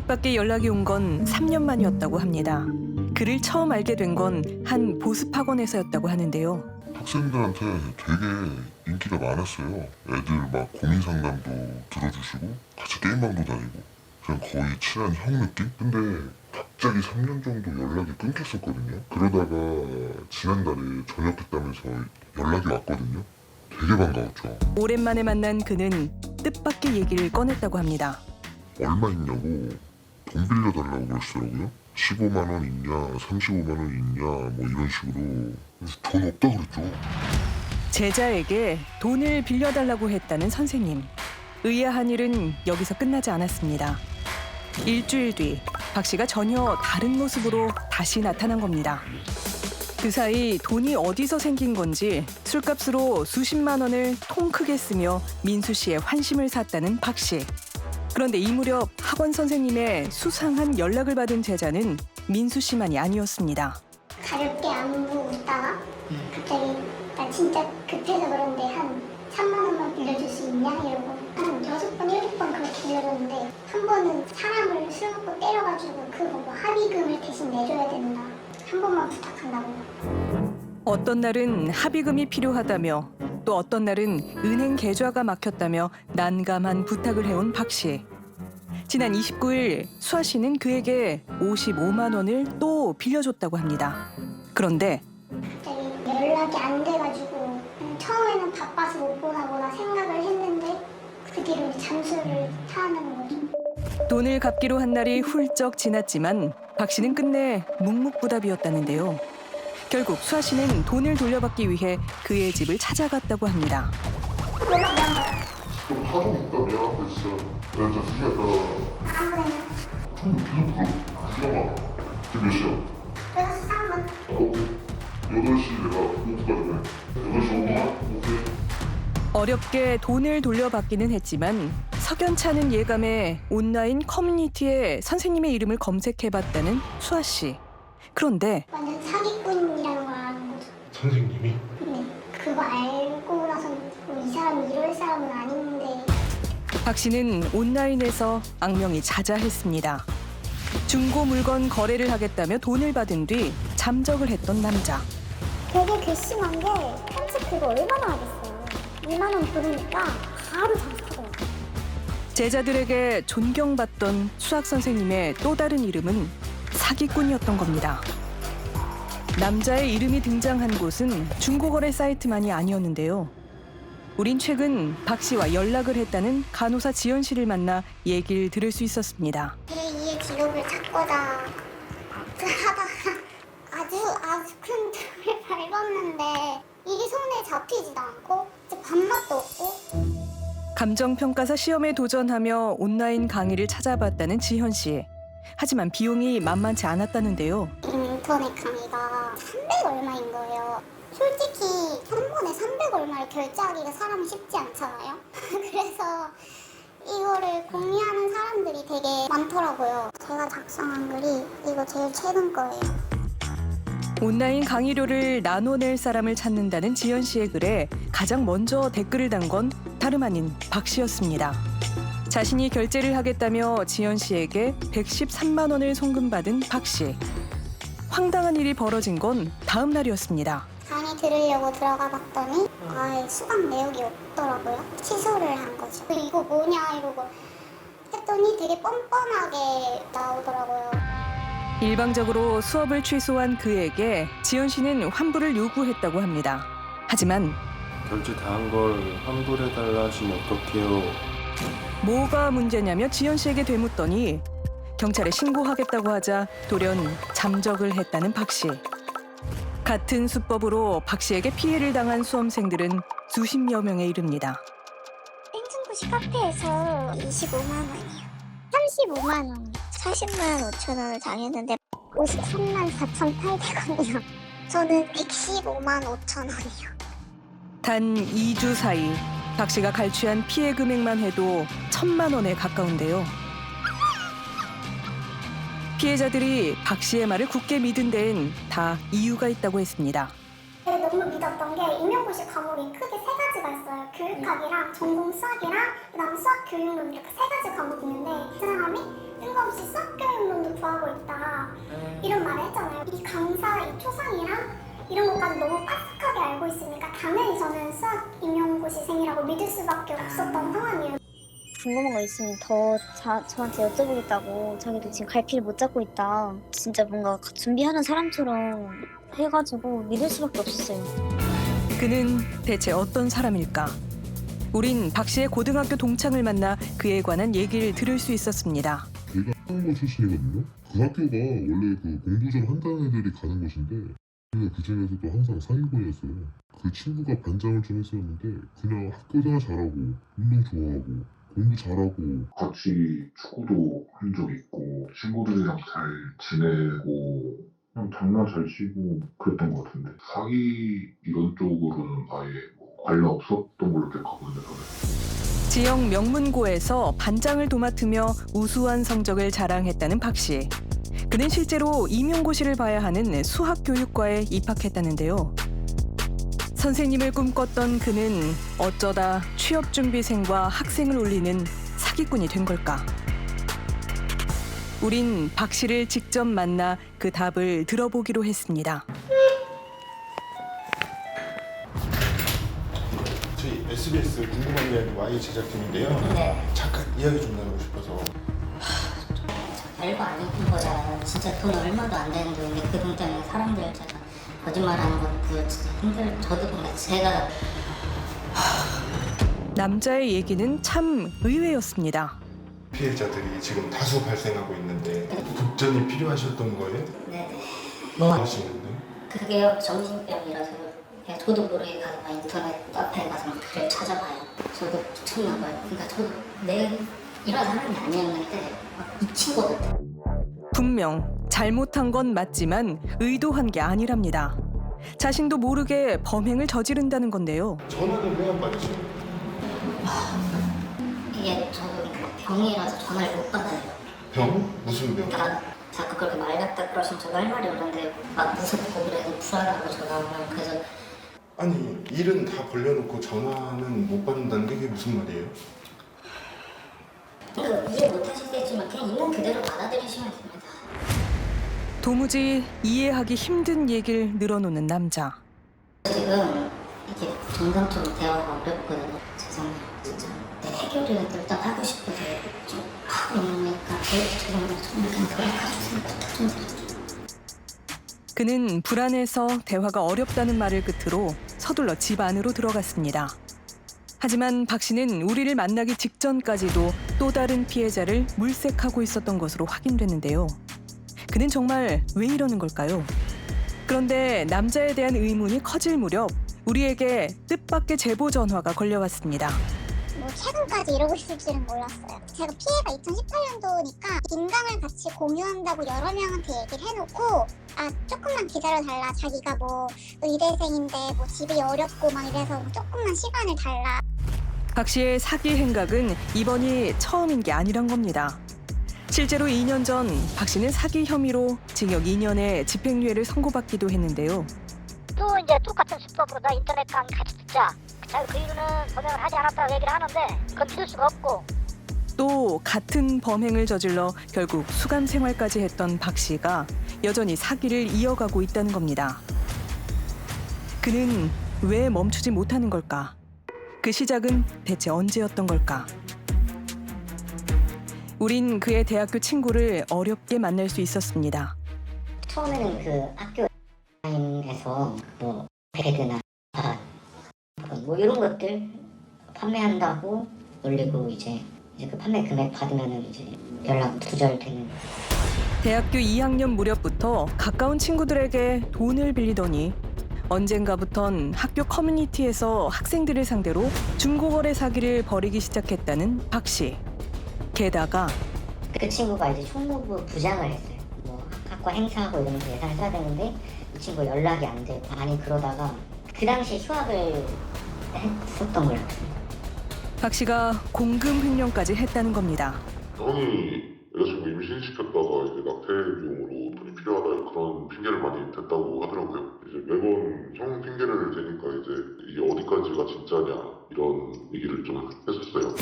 뜻밖의 연락이 온 건 3년 만이었다고 합니다. 그를 처음 알게 된 건 한 보습학원에서였다고 하는데요. 학생들한테 되게 인기가 많았어요. 애들 막 고민 상담도 들어주시고 같이 게임방도 다니고 그냥 거의 친한 형 느낌? 근데 갑자기 3년 정도 연락이 끊겼었거든요. 그러다가 지난달에 전역했다면서 연락이 왔거든요. 되게 반가웠죠. 오랜만에 만난 그는 뜻밖의 얘기를 꺼냈다고 합니다. 얼마 있냐고 돈 빌려달라고 그러시더라고요. 15만 원 있냐, 35만 원 있냐, 뭐 이런 식으로 그래서 돈 없다 그랬죠. 제자에게 돈을 빌려달라고 했다는 선생님. 의아한 일은 여기서 끝나지 않았습니다. 일주일 뒤, 박 씨가 전혀 다른 모습으로 다시 나타난 겁니다. 그 사이 돈이 어디서 생긴 건지 술값으로 수십만 원을 통 크게 쓰며 민수 씨의 환심을 샀다는 박 씨. 그런데 이 무렵 학원 선생님의 수상한 연락을 받은 제자는 민수 씨만이 아니었습니다. 가볍게 안부 묻다가 갑자기 나 진짜 급해서 그런데 한 3만 원만 빌려줄 수 있냐? 이러고 한 여섯 번 일곱 번 그렇게 빌려줬는데 한 번은 사람을 술 먹고 때려가지고 그거 뭐 합의금을 대신 내줘야 된다. 한 번만 부탁한다고. 어떤 날은 합의금이 필요하다며 또 어떤 날은 은행 계좌가 막혔다며 난감한 부탁을 해온 박 씨. 지난 29일 수아 씨는 그에게 55만 원을 또 빌려줬다고 합니다. 그런데 갑자기 연락이 안 돼가지고 처음에는 바빠서 못 보나 보다 생각을 했는데 그 뒤로 잠수를 타는 거죠 돈을 갚기로 한 날이 훌쩍 지났지만 박 씨는 끝내 묵묵부답이었다는데요. 결국 수아 씨는 돈을 돌려받기 위해 그의 집을 찾아갔다고 합니다. 연락 몇좀 하도 있다 미안한데 진짜 내가 진짜 수기야 나 아무데나 좀 계속 불러 잠깐만 지금 몇 시야? 그래서 쌍문 오케이 8시 내가 오후까지 해 8시 5분? 오케이 어렵게 돈을 돌려받기는 했지만 석연찮은 예감에 온라인 커뮤니티에 선생님의 이름을 검색해봤다는 수아 씨. 그런데 완전 거죠 선생님이 네, 그거 알고 나서 뭐이 사람이 이럴 사람은 아닌데 박 씨는 온라인에서 악명이 자자했습니다. 중고 물건 거래를 하겠다며 돈을 받은 뒤 잠적을 했던 남자. 되게 괘씸한 게 편집 그거 얼마나 하겠어요 2만 원 부르니까 바로 장사하더라고요 제자들에게 존경받던 수학 선생님의 또 다른 이름은 사기꾼이었던 겁니다. 남자의 이름이 등장한 곳은 중고거래 사이트만이 아니었는데요. 우린 최근 박 씨와 연락을 했다는 간호사 지연 씨를 만나 얘기를 들을 수 있었습니다. 제2의 직업을 찾고자 하다가 아주 아주 큰 틀을 밟았는데 이게 손에 잡히지도 않고 밥맛도 없고 감정평가사 시험에 도전하며 온라인 강의를 찾아봤다는 지현 씨. 하지만 비용이 만만치 않았다는데요. 인터넷 강의가 300 얼마인 거예요. 솔직히 한 번에 300 얼마를 결제하기가 사람이 쉽지 않잖아요. 그래서 이거를 공유하는 사람들이 되게 많더라고요. 제가 작성한 글이 이거 제일 최근 거예요. 온라인 강의료를 나눠낼 사람을 찾는다는 지연 씨의 글에 가장 먼저 댓글을 단 건 다름 아닌 박 씨였습니다. 자신이 결제를 하겠다며 지연 씨에게 113만 원을 송금받은 박 씨. 황당한 일이 벌어진 건 다음 날이었습니다. 강의 들으려고 들어가 봤더니 아예 수강 내역이 없더라고요. 취소를 한 거죠. 이거 뭐냐 이러고 했더니 되게 뻔뻔하게 나오더라고요. 일방적으로 수업을 취소한 그에게 지연 씨는 환불을 요구했다고 합니다. 하지만 결제 다 한 걸 환불해달라 하시면 어떡해요 뭐가 문제냐며 지연 씨에게 되묻더니 경찰에 신고하겠다고 하자 돌연 잠적을 했다는 박 씨. 같은 수법으로 박 씨에게 피해를 당한 수험생들은 수십여 명에 이릅니다. 행정고시 카페에서 25만 원이요. 35만 원. 40만 5천 원을 당했는데 53만 4,800원이요. 저는 115만 5천 원이요. 단 2주 사이 박 씨가 갈취한 피해 금액만 해도 천만 원에 가까운데요. 피해자들이 박 씨의 말을 굳게 믿은 데엔 다 이유가 있다고 했습니다. 너무 너무 믿었던 게 임용고시 과목이 크게 세 가지가 있어요. 교육학이랑 전공 수학이랑 그다음 수학 교육론 이렇게 세 가지 과목이 있는데 그 사람이 뜬금없이 수학 교육론도 구하고 있다 이런 말을 했잖아요. 이 강사 이 초상이랑 이런 것까지 너무 빠삭하게 알고 있으니까 당연히 저는 수학 임용고시생이라고 믿을 수밖에 없었던 상황이에요. 궁금한 거 있으면 더 자, 저한테 여쭤보겠다고 자기도 지금 갈피를 못 잡고 있다 진짜 뭔가 준비하는 사람처럼 해가지고 믿을 수밖에 없었어요 그는 대체 어떤 사람일까? 우린 박 씨의 고등학교 동창을 만나 그에 관한 얘기를 들을 수 있었습니다. 걔가 한거 출신이거든요. 그 학교가 원래 그 공부 좀 한다는 애들이 가는 곳인데 걔가 그 중에서도 항상 상위권이었어요. 그 친구가 반장을 좀 했었는데 그냥 학교 생활 잘하고 운동 좋아하고 공부 잘하고 같이 축구도 한 적 있고 친구들이랑 잘 지내고 그냥 장난 잘 치고 그랬던 것 같은데 사기 이런 쪽으로는 아예 뭐 관련 없었던 걸로 기억하거든요 저는 지역 명문고에서 반장을 도맡으며 우수한 성적을 자랑했다는 박 씨. 그는 실제로 임용고시를 봐야 하는 수학교육과에 입학했다는데요. 선생님을 꿈꿨던 그는 어쩌다 취업 준비생과 학생을 올리는 사기꾼이 된 걸까? 우린 박 씨를 직접 만나 그 답을 들어보기로 했습니다. 저희 SBS 궁금한 이야기 Y 제작팀인데요. 네. 잠깐 이야기 좀 나누고 싶어서 별거 아닌 거잖아요. 진짜 돈 얼마도 안 되는 돈인데 그 돈 때문에 사람들 제가 거짓말하는 것도 진짜 힘들. 저도 근데 제가 남자의 얘기는 참 의외였습니다. 피해자들이 지금 다수 발생하고 있는데 급전이 필요하셨던 거예요? 네네 뭐뭐 하시는데? 그게 정신병이라서 그냥 저도 모르게 가서 막 인터넷 카페에 가서 막 글을 찾아봐요. 저도 미쳤나 봐요. 그러니까 저도 내 이런 사람이 아니었는데 막 미친 거 같아요. 분명 잘못한 건 맞지만 의도한 게 아니랍니다. 자신도 모르게 범행을 저지른다는 건데요. 전화는 왜안 받으시는 이게 저도 병이라서 전화를 못 받아요. 병? 무슨 병? 그러니까 자꾸 그렇게 말 같다 그러시면 제가 할 말이 없는데 막 무섭고 그래서 불안하고 전화 오면 그래서 아니 일은 다 벌려놓고 전화는 못 받는다는 게 그게 무슨 말이에요? 이거 이해 못 하실 수 있지만 그냥 있는 그대로 받아들이시면 됩니다. 도무지 이해하기 힘든 얘기를 늘어놓는 남자. 지금 이게 정상적으로 대화가 어렵거든요. 진짜 네, 해결을 일단 하고 싶어서 좀 하고 있으니까 죄송해요 정말 부탁드립니다. 그는 불안해서 대화가 어렵다는 말을 끝으로 서둘러 집 안으로 들어갔습니다. 하지만 박 씨는 우리를 만나기 직전까지도 또 다른 피해자를 물색하고 있었던 것으로 확인됐는데요. 그는 정말 왜 이러는 걸까요? 그런데 남자에 대한 의문이 커질 무렵 우리에게 뜻밖의 제보 전화가 걸려왔습니다. 뭐 최근까지 이러고 있을 줄은 몰랐어요. 제가 피해가 2018년도니까 인강을 같이 공유한다고 여러 명한테 얘기를 해놓고 아 조금만 기다려달라 자기가 뭐 의대생인데 뭐 집이 어렵고 막 이래서 뭐 조금만 시간을 달라 박 씨의 사기 행각은 이번이 처음인 게 아니란 겁니다. 실제로 2년 전 박 씨는 사기 혐의로 징역 2년의 집행유예를 선고받기도 했는데요. 또 이제 똑같은 수법으로 다 인터넷 강의 같이 듣자. 자, 그 이유는 범행을 하지 않았다고 얘기를 하는데 그건 믿을 수가 없고 또 같은 범행을 저질러 결국 수감 생활까지 했던 박 씨가 여전히 사기를 이어가고 있다는 겁니다. 그는 왜 멈추지 못하는 걸까? 그 시작은 대체 언제였던 걸까? 우린 그의 대학교 친구를 어렵게 만날 수 있었습니다. 처음에는 그 학교 에서 뭐 베드나 아, 뭐 이런 것들 판매한다고 올리고 이제 이제 그 판매 금액 받으면은 이제 연락 두절되는 대학교 2학년 무렵부터 가까운 친구들에게 돈을 빌리더니 언젠가부턴 학교 커뮤니티에서 학생들을 상대로 중고거래 사기를 벌이기 시작했다는 박 씨. 게다가 그 친구가 이제 총무부 부장을 했어요. 뭐 학과 행사하고 이런 거 예산을 써야 되는데 이 친구 연락이 안 되고 아니 그러다가 그 당시 휴학을 했었던 걸 같아요. 박 씨가 공금 횡령까지 했다는 겁니다. 형이 여자친구 임신시켰다가 이제 낙태 비용으로 돈이 필요하다 그런 핑계를 많이 댔다고 하더라고요. 이제 매번 형 핑계를 진짜냐 이런 얘기를 좀 했었어요.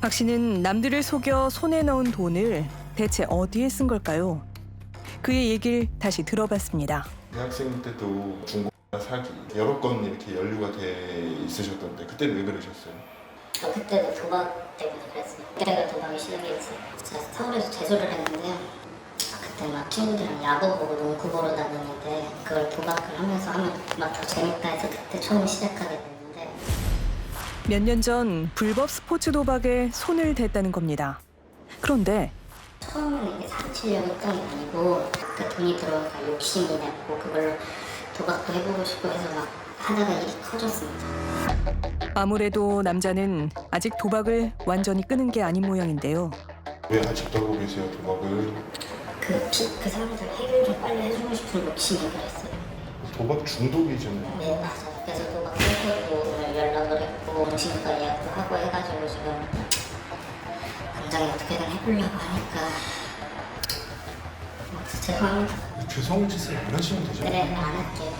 박 씨는 남들을 속여 손에 넣은 돈을 대체 어디에 쓴 걸까요? 그의 얘기를 다시 들어봤습니다. 대학생 때도 중고 사기 여러 건 이렇게 연루가 돼 있으셨던데 그때는 왜 그러셨어요? 저 그때도 도박 때문에 그랬어요. 그때가 도박이 시작이었지. 제가 서울에서 재수를 했는데요. 그때 막 친구들이랑 야구 보고 농구 보러 다녔는데 그걸 도박을 하면서 하면 막 더 재밌다 해서 그때 처음 시작하게 됐는데 몇 년 전 불법 스포츠 도박에 손을 댔다는 겁니다. 그런데 처음에는 이게 사치려고 했던 게 아니고 그 돈이 들어오니까 욕심이 났고 그걸로 도박도 해보고 싶고 해서 막 하다가 일이 커졌습니다. 아무래도 남자는 아직 도박을 완전히 끄는 게 아닌 모양인데요. 왜 아직도 하고 계세요 도박을? 그, 피, 그 사람들 해결 좀 빨리 해주고 싶은 욕심이 그랬어요. 도박 중독이잖아요. 네 맞아요. 그래서 도박 끊고 오늘 연락을 했고 음식과 예약도 하고 해가지고 당장에 어떻게든 해보려고 하니까 뭐, 죄송합니다. 죄송한 짓을 안 하시면 되죠. 네, 안 할게요.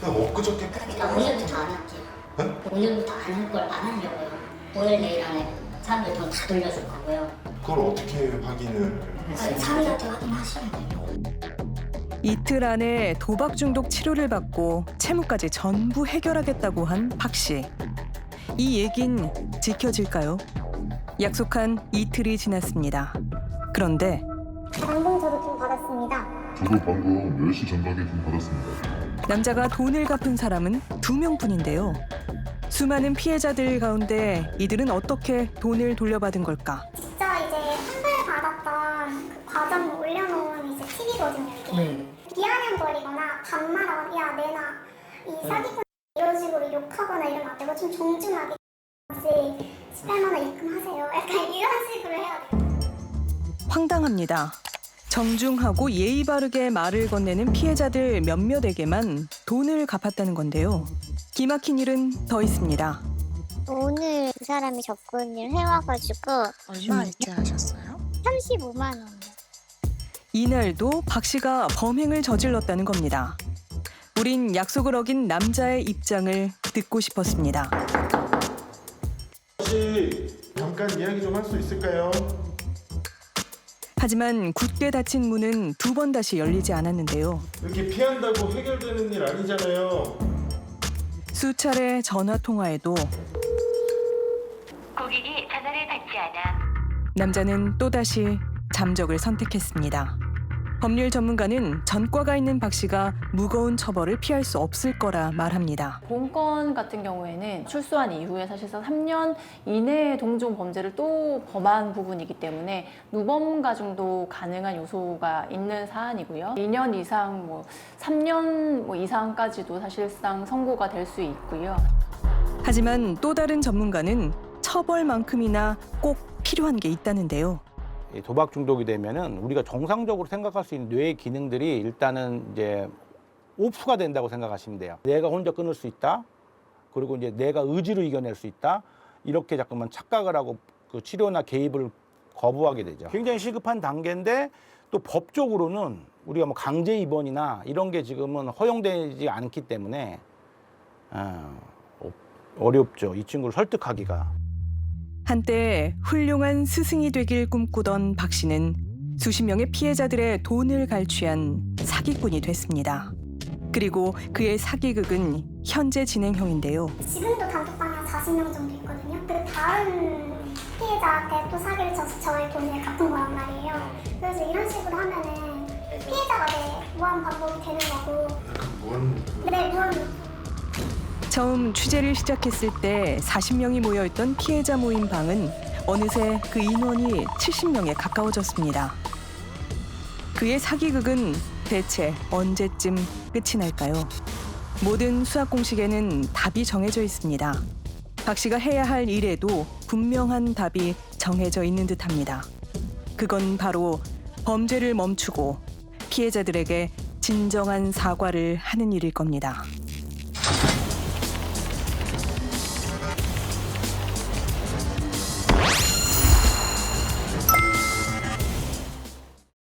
그냥 엊그저께 그러니까 오늘부터 안 할게요. 네? 오늘부터 안 할 걸 안 하려고요. 오늘 내일 안에 사람들 돈 다 돌려줄 거고요. 그걸 어떻게 확인을 아니, 사람들한테 확인하시면 돼요. 이틀 안에 도박 중독 치료를 받고 채무까지 전부 해결하겠다고 한 박 씨. 이 얘긴 지켜질까요? 약속한 이틀이 지났습니다. 그런데 방금 저도 좀 받았습니다. 저도 방금 10시 전각에 좀 받았습니다. 남자가 돈을 갚은 사람은 두 명뿐인데요. 수많은 피해자들 가운데 이들은 어떻게 돈을 돌려받은 걸까? 진짜 이제 한 달 받았던 그 과정 올려놓은 이제 팁이거든요. 이게 비아냥거리거나 반말하거나 야 내나 이 사기꾼 이런 식으로 욕하거나 이러면 안 되고 좀 정중하게 씨 18만 원 입금하세요. 약간 이런 식으로 해야 돼요. 황당합니다. 정중하고 예의 바르게 말을 건네는 피해자들 몇몇에게만 돈을 갚았다는 건데요. 기막힌 일은 더 있습니다. 오늘 그 사람이 접근을 해와가지고 얼마 결제하셨어요? 35만 원. 이날도 박 씨가 범행을 저질렀다는 겁니다. 우린 약속을 어긴 남자의 입장을 듣고 싶었습니다. 혹시 잠깐 이야기 좀 할 수 있을까요? 하지만 굳게 닫힌 문은 두 번 다시 열리지 않았는데요. 이렇게 피한다고 해결되는 일 아니잖아요. 수차례 전화 통화에도 고객이 전화를 받지 않아 남자는 또다시 잠적을 선택했습니다. 법률 전문가는 전과가 있는 박 씨가 무거운 처벌을 피할 수 없을 거라 말합니다. 본건 같은 경우에는 출소한 이후에 사실상 3년 이내에 동종 범죄를 또 범한 부분이기 때문에 누범 가중도 가능한 요소가 있는 사안이고요. 2년 이상, 뭐 3년 뭐 이상까지도 사실상 선고가 될 수 있고요. 하지만 또 다른 전문가는 처벌만큼이나 꼭 필요한 게 있다는데요. 이 도박 중독이 되면은 우리가 정상적으로 생각할 수 있는 뇌의 기능들이 일단은 이제 오프가 된다고 생각하시면 돼요. 내가 혼자 끊을 수 있다. 그리고 이제 내가 의지로 이겨낼 수 있다. 이렇게 자꾸만 착각을 하고 그 치료나 개입을 거부하게 되죠. 굉장히 시급한 단계인데 또 법적으로는 우리가 뭐 강제 입원이나 이런 게 지금은 허용되지 않기 때문에 아, 어, 어렵죠. 이 친구를 설득하기가. 한때 훌륭한 스승이 되길 꿈꾸던 박 씨는 수십 명의 피해자들의 돈을 갈취한 사기꾼이 됐습니다. 그리고 그의 사기극은 현재 진행형인데요. 지금도 단톡방에 한 40명 정도 있거든요. 그 다른 피해자한테 또 사기를 쳐서 저의 돈을 갚은 거란 말이에요. 그래서 이런 식으로 하면은 피해자가 내 무한 반복이 되는 거고 약간 무한 네 무한 처음 취재를 시작했을 때 40명이 모여있던 피해자 모임 방은 어느새 그 인원이 70명에 가까워졌습니다. 그의 사기극은 대체 언제쯤 끝이 날까요? 모든 수학 공식에는 답이 정해져 있습니다. 박 씨가 해야 할 일에도 분명한 답이 정해져 있는 듯합니다. 그건 바로 범죄를 멈추고 피해자들에게 진정한 사과를 하는 일일 겁니다.